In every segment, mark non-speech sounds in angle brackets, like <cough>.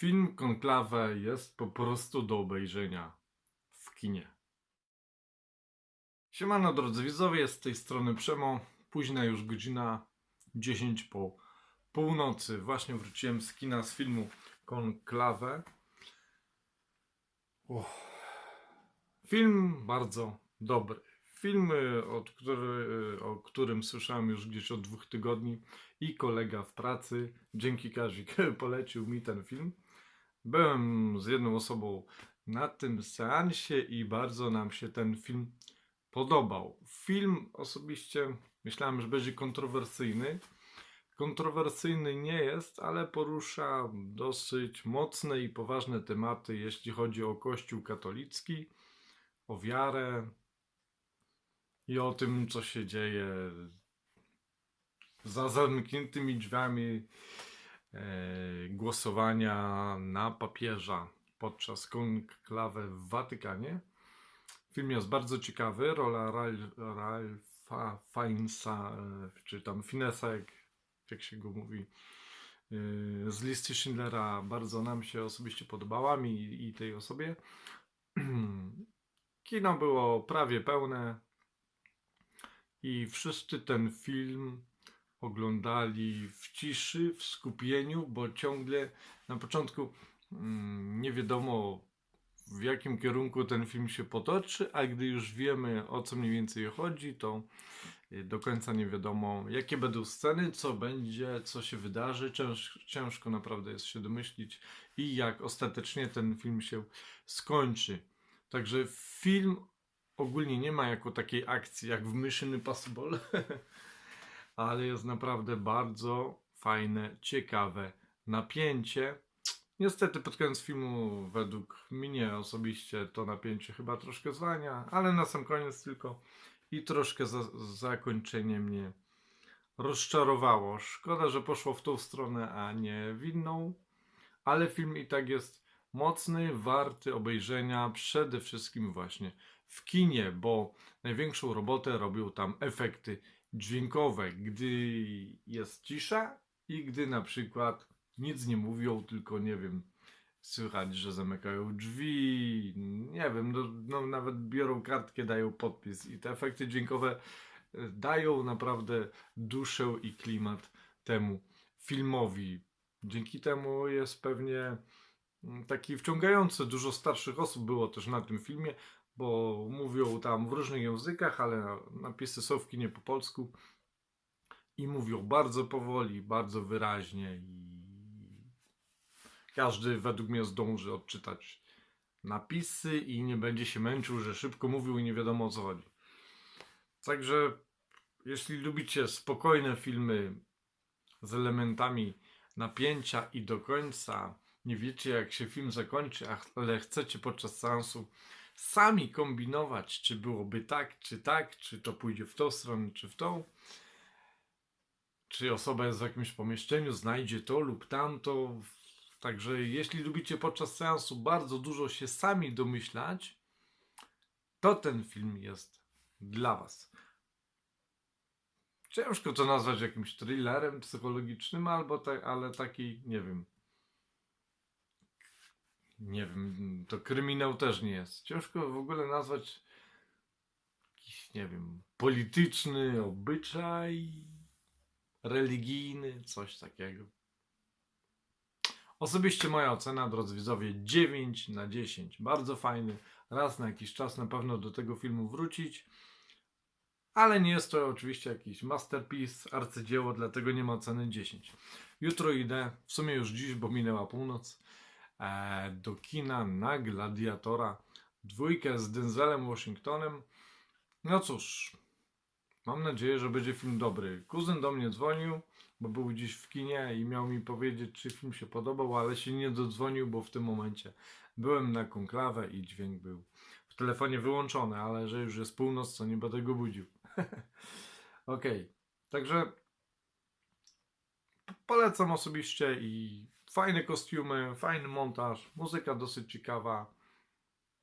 Film Konklawę jest po prostu do obejrzenia w kinie. Siemano drodzy widzowie, z tej strony Przemo. Późna już godzina 10 po północy. Właśnie wróciłem z kina z filmu Konklawę. Uff. Film bardzo dobry. Film, y, od który, y, o którym słyszałem już gdzieś od dwóch tygodni i kolega w pracy, dzięki Kazik, <laughs> polecił mi ten film. Byłem z jedną osobą na tym seansie i bardzo nam się ten film podobał. Film osobiście myślałem, że będzie kontrowersyjny. Kontrowersyjny nie jest, ale porusza dosyć mocne i poważne tematy, jeśli chodzi o Kościół katolicki, o wiarę i o tym, co się dzieje za zamkniętymi drzwiami głosowania na papieża podczas konklawy w Watykanie. Film jest bardzo ciekawy. Rola Ralf- Ralfa Fiennesa, e, czy tam Finesa, jak, jak się go mówi, e, z listy Schindlera bardzo nam się osobiście podobała, mi i tej osobie. <clears throat> Kino było prawie pełne i wszyscy ten film oglądali w ciszy, w skupieniu, bo ciągle na początku mm, nie wiadomo w jakim kierunku ten film się potoczy, a gdy już wiemy o co mniej więcej chodzi, to y, do końca nie wiadomo jakie będą sceny, co będzie, co się wydarzy. Cięż, ciężko naprawdę jest się domyślić i jak ostatecznie ten film się skończy. Także film ogólnie nie ma jako takiej akcji jak w Mission Impossible, <laughs> ale jest naprawdę bardzo fajne, ciekawe napięcie. Niestety pod koniec filmu według mnie osobiście to napięcie chyba troszkę zwalnia, ale na sam koniec tylko i troszkę za, zakończenie mnie rozczarowało. Szkoda, że poszło w tą stronę, a nie w inną, ale film i tak jest mocny, warty obejrzenia przede wszystkim właśnie w kinie, bo największą robotę robią tam efekty dźwiękowe, gdy jest cisza i gdy na przykład nic nie mówią, tylko nie wiem, słychać, że zamykają drzwi, nie wiem, no, no nawet biorą kartkę, dają podpis i te efekty dźwiękowe e, dają naprawdę duszę i klimat temu filmowi. Dzięki temu jest pewnie mm, taki wciągający. Dużo starszych osób było też na tym filmie, bo mówią tam w różnych językach, ale napisy są w kinie po polsku i mówią bardzo powoli, bardzo wyraźnie i każdy według mnie zdąży odczytać napisy i nie będzie się męczył, że szybko mówił i nie wiadomo o co chodzi. Także jeśli lubicie spokojne filmy z elementami napięcia i do końca nie wiecie jak się film zakończy, ale chcecie podczas seansu sami kombinować, czy byłoby tak, czy tak, czy to pójdzie w tą stronę, czy w tą, czy osoba jest w jakimś pomieszczeniu, znajdzie to lub tamto. Także jeśli lubicie podczas seansu bardzo dużo się sami domyślać, to ten film jest dla Was. Ciężko to nazwać jakimś thrillerem psychologicznym, albo tak, ale taki, nie wiem. Nie wiem, to kryminał też nie jest. Ciężko w ogóle nazwać jakiś, nie wiem, polityczny obyczaj, religijny, coś takiego. Osobiście moja ocena, drodzy widzowie, 9 na 10. Bardzo fajny. Raz na jakiś czas na pewno do tego filmu wrócić. Ale nie jest to oczywiście jakiś masterpiece, arcydzieło, dlatego nie ma oceny 10. Jutro idę, w sumie już dziś, bo minęła północ, do kina na Gladiatora. Dwójkę z Denzelem Washingtonem. No cóż, mam nadzieję, że będzie film dobry. Kuzyn do mnie dzwonił, bo był dziś w kinie i miał mi powiedzieć, czy film się podobał, ale się nie dodzwonił, bo w tym momencie byłem na konklawę i dźwięk był w telefonie wyłączony, ale że już jest północ, to nie będę go budził. <laughs> Okej, także p- polecam osobiście i fajne kostiumy, fajny montaż, muzyka dosyć ciekawa.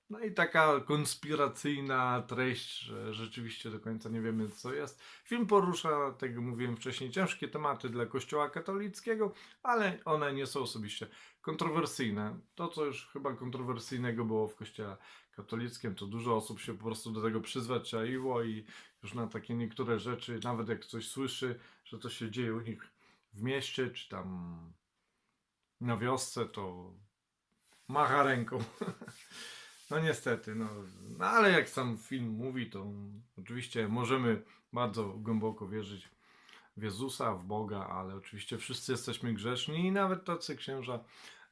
No i taka konspiracyjna treść, że rzeczywiście do końca nie wiemy co jest. Film porusza, tak jak mówiłem wcześniej, ciężkie tematy dla Kościoła katolickiego, ale one nie są osobiście kontrowersyjne. To, co już chyba kontrowersyjnego było w Kościele katolickim, to dużo osób się po prostu do tego przyzwyczaiło i już na takie niektóre rzeczy, nawet jak coś słyszy, że to się dzieje u nich w mieście, czy tam na wiosce, to macha ręką. <laughs> No niestety, no, no ale jak sam film mówi, to oczywiście możemy bardzo głęboko wierzyć w Jezusa, w Boga, ale oczywiście wszyscy jesteśmy grzeszni i nawet tacy księża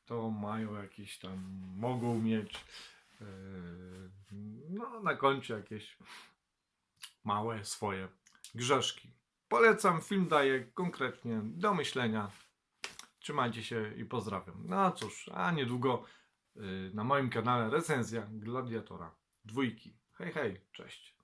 to mają jakieś tam, mogą mieć yy, no, na koncie jakieś małe swoje grzeszki. Polecam, film daje konkretnie do myślenia. Trzymajcie się i pozdrawiam. No cóż, a niedługo y, na moim kanale recenzja Gladiatora dwójki. Hej, hej, cześć.